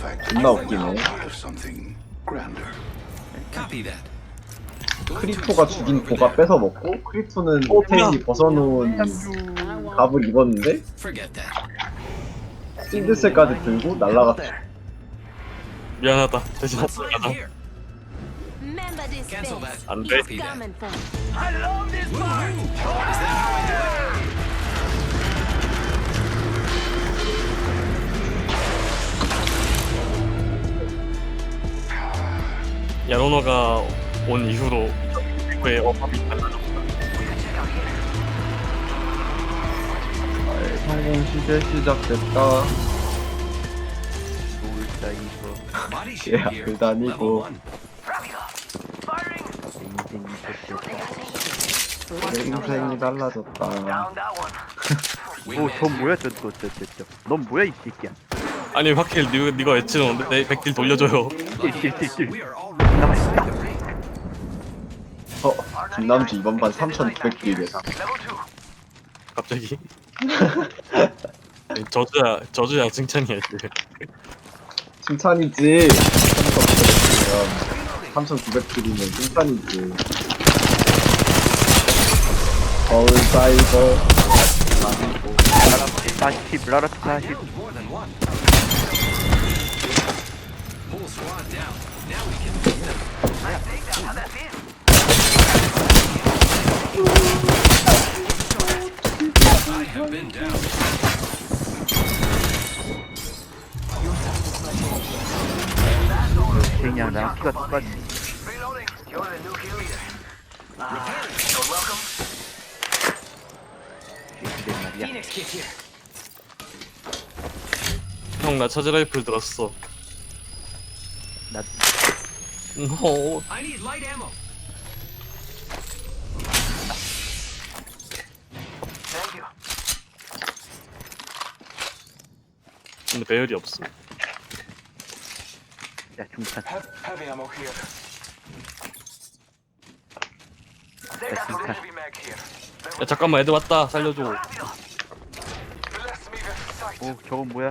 웃기네. that. 크리토가 죽인 보가 뺏어 먹고 크리토는 오테인이 벗어놓은 갑을 입었는데 Forget that. 싱글셀까지 들고 날라갔어. 미안하다. 대신 Let's land 미안하다. here. Remember this Cancel base. that. 안 돼. Copy He's that. coming for you. Is that how I do it? 야로노가 온 이후로 왜 어밥이 달라졌다. 성공 시대 시작됐다. Body 예, shield here. 앞을 다니고. Level one. 내 인생이 달라졌다. Wingman 어, 저 뭐야 저저저 저 저. 넌 뭐야 이 새끼야. 아니 확킬 니가 니가 외치는데 내 백딜 돌려줘요. 킬킬킬킬. We are already inside the ring. 어, 김남주 이번 판 3,900딜 예상. 갑자기. 저주야 저주야 칭찬이야 이게. 칭찬이지. 3,900딜이면 칭찬이지. 거울 사이버. 라라스 40 라라스 40. Killed more than one. Whole squad down. Now we can beat them. I have been down. 그냥 나랑 피가 똑같이. 된 말이야. 형 나 차지 라이플 들었어. 나 어, I need light ammo. 배열이 없어. 야 중탄. Heavy ammo here. 야 중탄. 야 잠깐만 애들 왔다 살려줘. 오 저건 뭐야?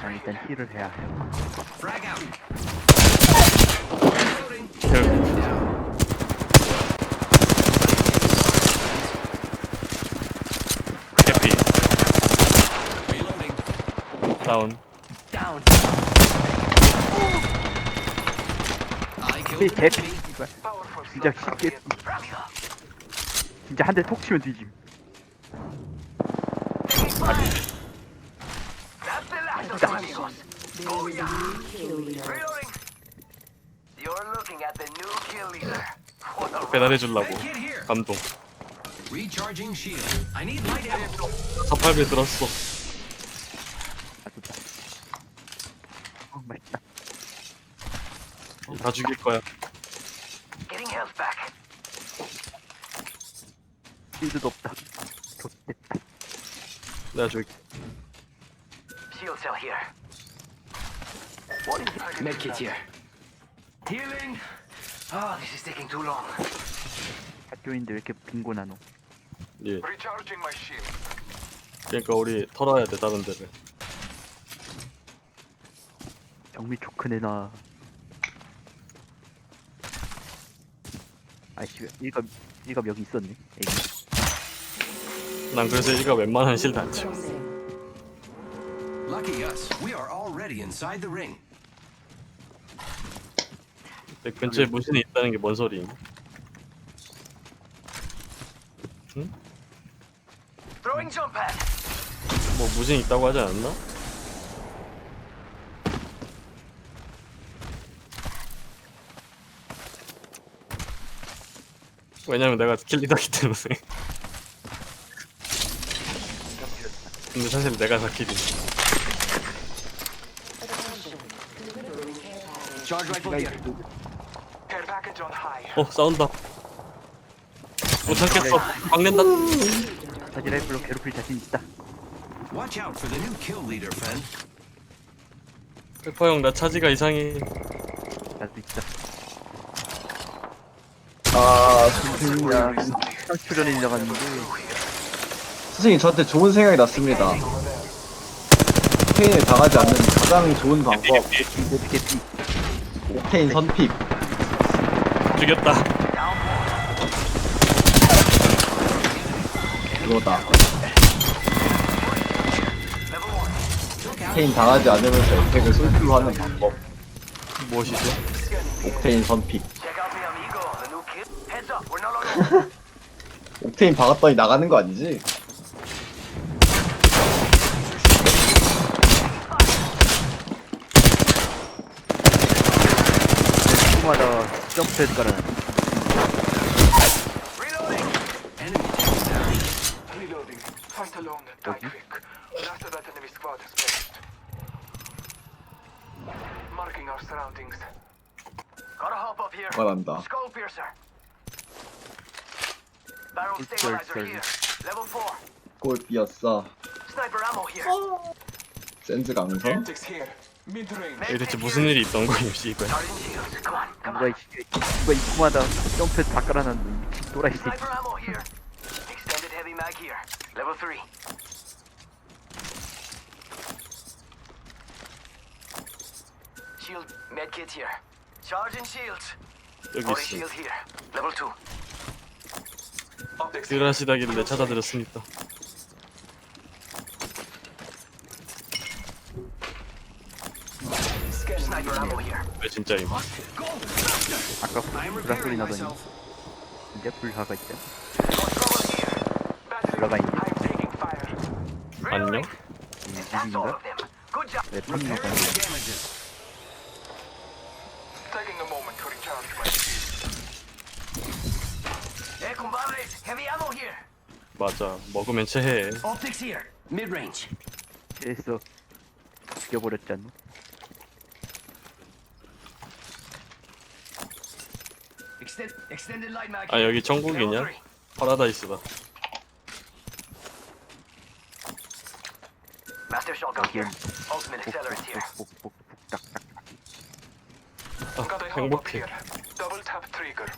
자 일단 힐을 해야 해. Frag out. 해피 Reloading. 다운. 이 개피. 씨발. 진짜 쉽게. 진짜 한 대 톡 치면 뒤짐. 배달해 주려고. Med kit here. 감동. Recharging shield. I need light ammo. 48배 들었어. 아 좋다. 어 맛있다. 다 죽일 거야. 힐드도 없다. 좋겠다. 내가 줄게. Med kit here. Healing. Oh, this is taking too long. 학교인데 왜 이렇게 빈곤하노? 예. 그러니까 우리 털어야 돼 다른 데를. 정미 초크 내놔. 아이씨 일갑 일갑 여기 있었네. 애기. 난 그래서 얘가 웬만한 실드 안 쳐. Lucky us. We are already inside the ring. 내 근처에 무신이 있다는 게 뭔 소리임? 뭐 무신 있다고 하지 않았나? 왜냐면 내가 킬리더기 때문에. 근데 사실 내가 다 킬이. Charge rifle here. 어 싸운다. 못 참겠어. 막낸다. 바지 라이플로 괴롭힐 자신 있다. Watch out for the new kill leader, friend. 페퍼 형 나 차지가 이상해. 나도 있다. 아, 그냥 상출연에 나갔는데 선생님 저한테 좋은 생각이 났습니다. 옥테인에 당하지 않는 가장 좋은 방법 어떻게 피 옥테인 선픽. 죽였다. 그거다. 옥테인 당하지 않으면서 옥테인을 솔직로 하는 방법. 무엇이죠? 옥테인 선픽. 옥테인 박았더니 나가는 거 아니지? 궁마다 점프해서 깔아놨 Good stabilizer choice, here. Level 4. 골 삐었어. Sniper ammo here. 센즈 강성? Optics here. Mid range. 여기 대체 무슨 일이 있던 거임 씨발. Charging shields. Come on, come 누가 on. 이 누가 이 궁마다 점프해서 다 깔아놨는 미친 또라이 새끼 Sniper ammo here. Extended heavy mag here. Level 3. Shield medkit here. Charging shields. 여기 Body 있어. shield here. Level 2. 그러시다길래 찾아드렸습니다. 왜 진짜임? 아까 불화 소리 나더니 이제 불화가 있죠 Battery. 들어가 있네. 안녕? Job. 왜 탐나가 Taking a moment to recharge my shield. Heavy ammo here. 맞아. 먹으면 체해. Optics here. Mid range. 그래서 죽여버렸잖아 Extend, extended light mag. 아. 여기 천국이냐? Level three. 파라다이스다. Master shotgun here. 여기엔 Ultimate accelerant here. 복복복복딱딱 아, 행복해. here. Double tap trigger.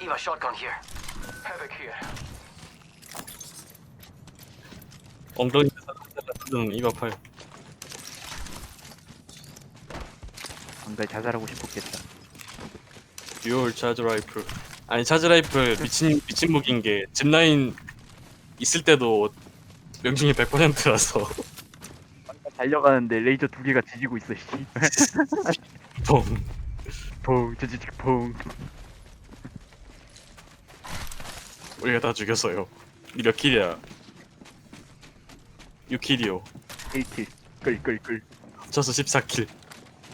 Eva shotgun here. Havoc here. 엉덩이에서 뜯는 이거 팔. 방금 자살하고 싶었겠다 듀얼 차지 라이플. 아니 차지 라이플 미친 미친 무기인 게 짚라인 있을 때도 명중이 100%라서 달려가는데 레이저 두 개가 뒤지고 있어 씨 동. 퐁 찌찌찌 퐁 우리가 다 죽였어요. 이몇 킬이야? 6킬이요. 1킬 끌끌끌 합쳐서 14킬.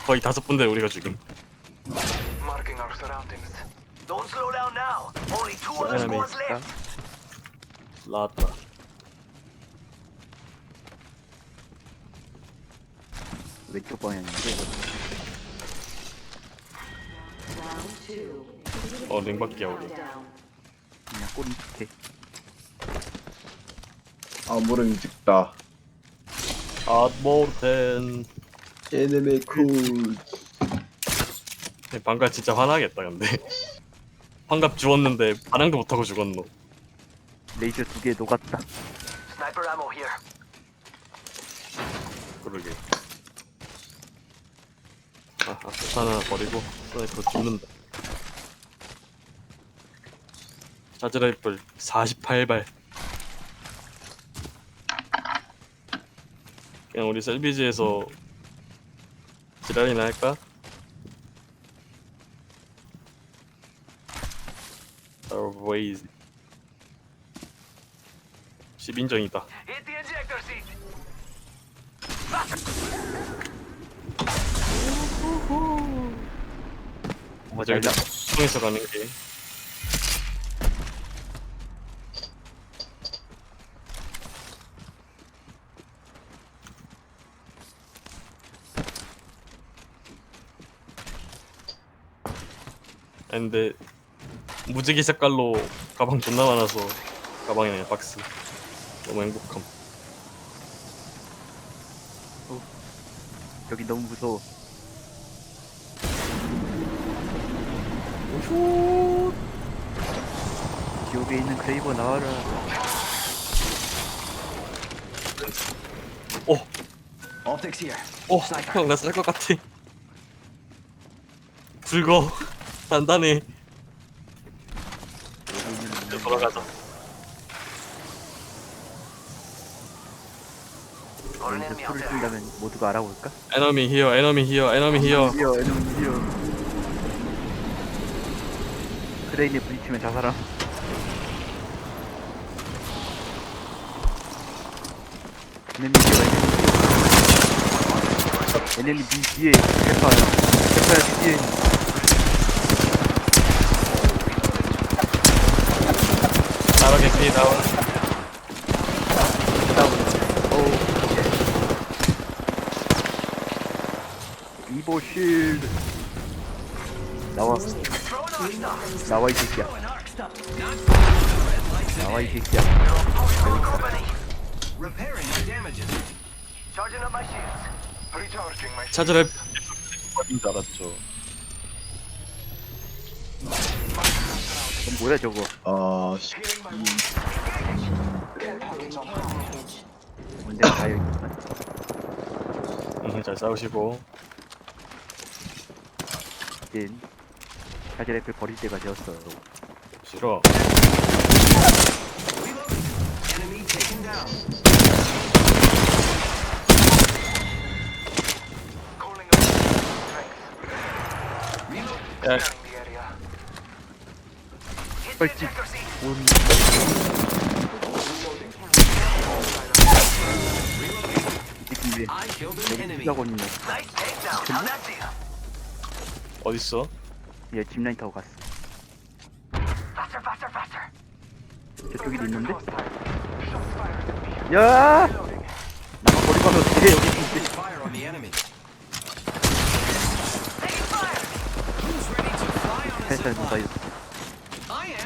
거의 다섯 분대 우리가 죽임. Marking our surroundings. Don't slow down now. Only two other Enemy. squads left. 나왔다. 왼쪽 방향인데 어 링밖이야 우리. 꼬리 밑에 아무런 찍다. 아모텐. 에네메 쿨. 방금 진짜 화나겠다 근데. 환갑 주웠는데 반항도 못하고 죽었노. 레이저 두 개 녹았다 Sniper ammo here. 그러게. 아, 아 하나 버리고 스나이퍼 죽는다. 차즈라이플 48발. 그냥 우리 셀비지에서 지랄이나 할까? Always 10인정이다. Hit the ejector seat. 뭔가 저기 달라 통해서 가는 게 근데 무지개 색깔로 가방 존나 많아서 가방이 아니라 박스 너무 행복함 여기 너무 무서워 지옥에 있는 크레이버 나와라. 오, Optics here. 오, 형, 나 쌀 것 같아. 붉어. 단단해. 이제 돌아가자. 여기서 풀을 쓴다면 모두가 알아볼까? 에너미 히어, 에너미 히어, 에너미 히어. 히어, 에너미 히어. 크레인에 부딪히면 자살함. 에너미 히어, 에너미 히어. 에너미 니 뒤에. 페파야 니 뒤에. 나락의 피 나와. 다운. 어우. 이보 실드. 나와. 나와 이 새끼야. 나와 이 새끼야. Repairing my damages. Charging up my shields. Recharging my shields. 차저랩 인줄 알았죠. 그럼 뭐야 저거? 아, 씨. 뭔데 다 여기. 음, 잘 싸우시고. 이제 사제랩을 버릴 때가 되었어. 싫어. 야. 온. 이 여기 있네. That deal. 어딨어? 얘 짚라인 타고 갔어. 저쪽에도 있는데? 야! 나만 버리고 가면 어떡해 여기 있는데. Fire on the enemy. Taking fire. Who's ready to fly on a 살살 zip 문다 line? 이거. I am.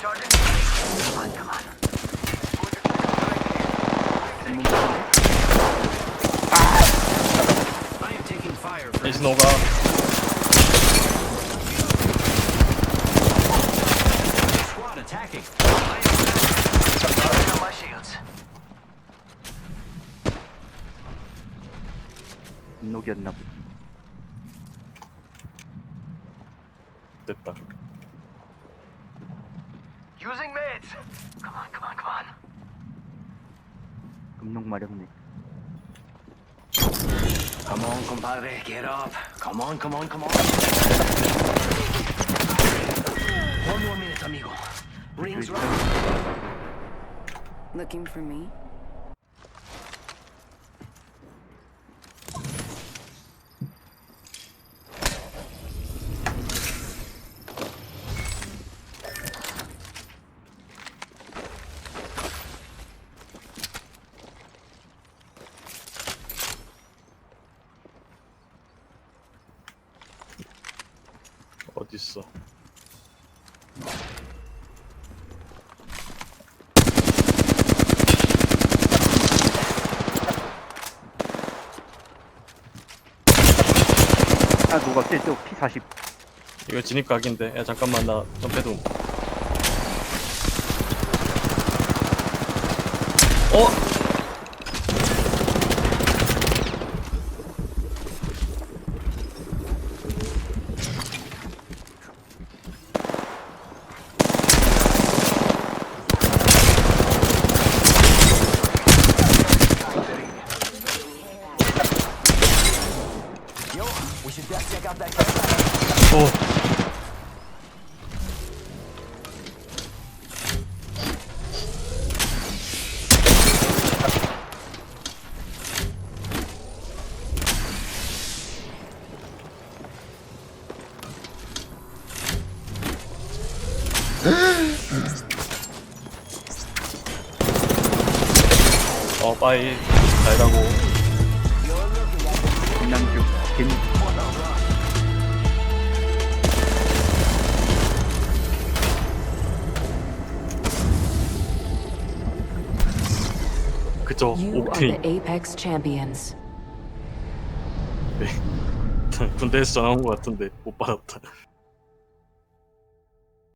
Charging. Come on, come on. Going to check out I am taking fire. friend. 에이스 노가. Squad attacking. Charging up my shields. 인녹이었나 보다. 됐다. Using meds. Come on, come on, come on. 음녹 마렵네. Come on, compadre, get up. Come on, come on, come on. One more minute, amigo. Rings right. Looking for me? 어딨어? 아 누가 쎄저 P40 이거 진입 각인데. 야 잠깐만 나 점패도. 어? 어 빠이. 잘 가고. 김남주 괜히 그쵸? You are 옥테인 the Apex champions. 군대에서 전화 온것 같은데 못 받았다